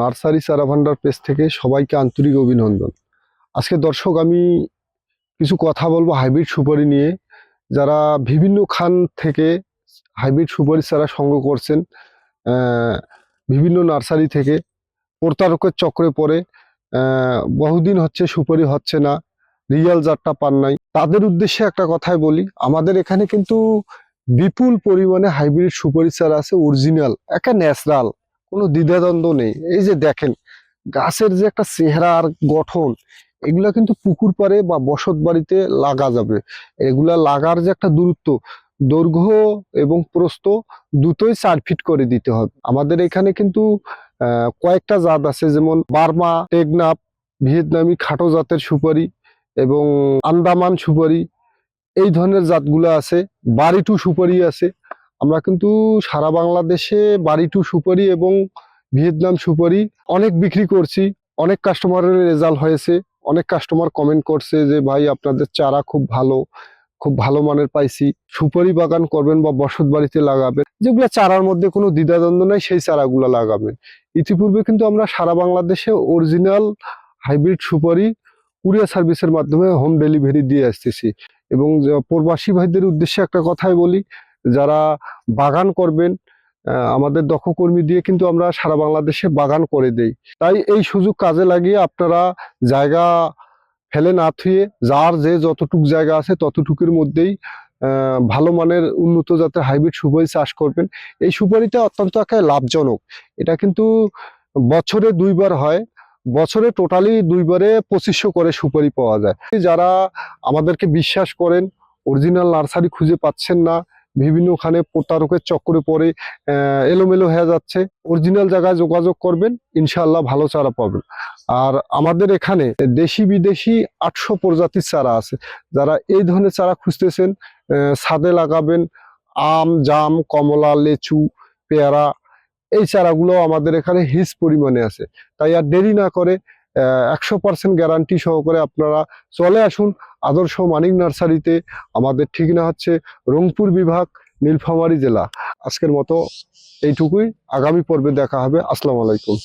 Nursery চারা ভান্ডার page থেকে সবাইকে আন্তরিক অভিনন্দন। আজকে দর্শক, আমি কিছু কথা বলব হাইব্রিড সুপারি নিয়ে। যারা বিভিন্ন খান থেকে হাইব্রিড সুপারি চারা সংগ্রহ করছেন বিভিন্ন নার্সারি থেকে, প্রতারকের চক্রে পড়ে বহুদিন হচ্ছে সুপারি হচ্ছে না, রিয়াল জাতটা পান নাই। তাদের উদ্দেশ্যে একটা কথাই বলি, আমাদের এখানে কিন্তু বিপুল পরিমাণে হাইব্রিড সুপারি চারা আছে, অরিজিনাল একটা ন্যাচারাল। কোনো দ্বিধাদ্বন্দ্ব নেই। এই যে দেখেন, গাছের যে একটা চেহারা আর গঠন, এগুলা কিন্তু পুকুর পাড়ে বা বসত বাড়িতে লাগা যাবে। এগুলা লাগার যে একটা দূরত্ব, দৈর্ঘ্য এবং প্রস্ত দুটোই চার ফিট করে দিতে হবে। আমাদের এখানে কিন্তু কয়েকটা জাত আছে, যেমন বার্মা, টেকনাফ, ভিয়েতনামি খাটো জাতের সুপারি এবং আন্দামান সুপারি, এই ধরনের জাতগুলো আছে। বাড়ি টু সুপারি আছে আমরা কিন্তু সারা বাংলাদেশে বাড়ি টু সুপারি এবং ভিয়েতনাম সুপারি অনেক বিক্রি করছি, অনেক কাস্টমারের রেজাল্ট হয়েছে, অনেক কাস্টমার কমেন্ট করছে যে, ভাই, আপনাদের চারা খুব ভালো খুব ভালো মানের পাইছি, সুপারি বাগান করবেন বা বসত বাড়িতে লাগাবেন। যেগুলো চারার মধ্যে কোনো দ্বিধাদ্বন্দ্ব নাই, সেই চারাগুলো লাগাবেন। ইতিপূর্বে কিন্তু আমরা সারা বাংলাদেশে অরিজিনাল হাইব্রিড সুপারি কুরিয়ার সার্ভিসের মাধ্যমে হোম ডেলিভারি দিয়ে আসতেছি। এবং প্রবাসী ভাইদের উদ্দেশ্যে একটা কথাই বলি যারা বাগান করবেন আমাদের দক্ষ কর্মী দিয়ে কিন্তু আমরা সারা বাংলাদেশে বাগান করে দেই। তাই এই সুযোগ কাজে লাগিয়ে আপনারা জায়গা ফেলে না থুয়ে, যার যে যতটুক জায়গা আছে ততটুকুর মধ্যেই ভালো মানের উন্নত জাতের হাইব্রিড সুপারি চাষ করবেন। এই সুপারিটা অত্যন্ত একটা লাভজনক। এটা কিন্তু বছরে দুইবার হয়। বছরে টোটালি দুইবারে পঁচিশশো করে সুপারি পাওয়া যায়। যারা আমাদেরকে বিশ্বাস করেন, অরিজিনাল নার্সারি খুঁজে পাচ্ছেন না বিভিন্ন ওখানে প্রতারকের চক্করে পড়ে এলোমেলো হয়ে যাচ্ছে। অরিজিনাল জায়গায় যোগাযোগ করবেন ইনশাল্লাহ ভালো চারা পাবেন। আর আমাদের এখানে দেশি বিদেশি আটশো প্রজাতির চারা আছে। যারা এই ধরনের চারা খুঁজতেছেন ছাদে লাগাবেন, আম, জাম, কমলা, লেচু, পেয়ারা, এই চারাগুলো আমাদের এখানে হিস পরিমাণে আছে। তাই আর দেরি না করে একশো পার্সেন্ট গ্যারান্টি সহকারে আপনারা চলে আসুন। আদর্শ মানিক নার্সারিতে। আমাদের ঠিকানা হচ্ছে রংপুর বিভাগ, নীলফামারী জেলা। আজকের মতো এইটুকুই। আগামী পর্বে দেখা হবে। আসসালামু আলাইকুম।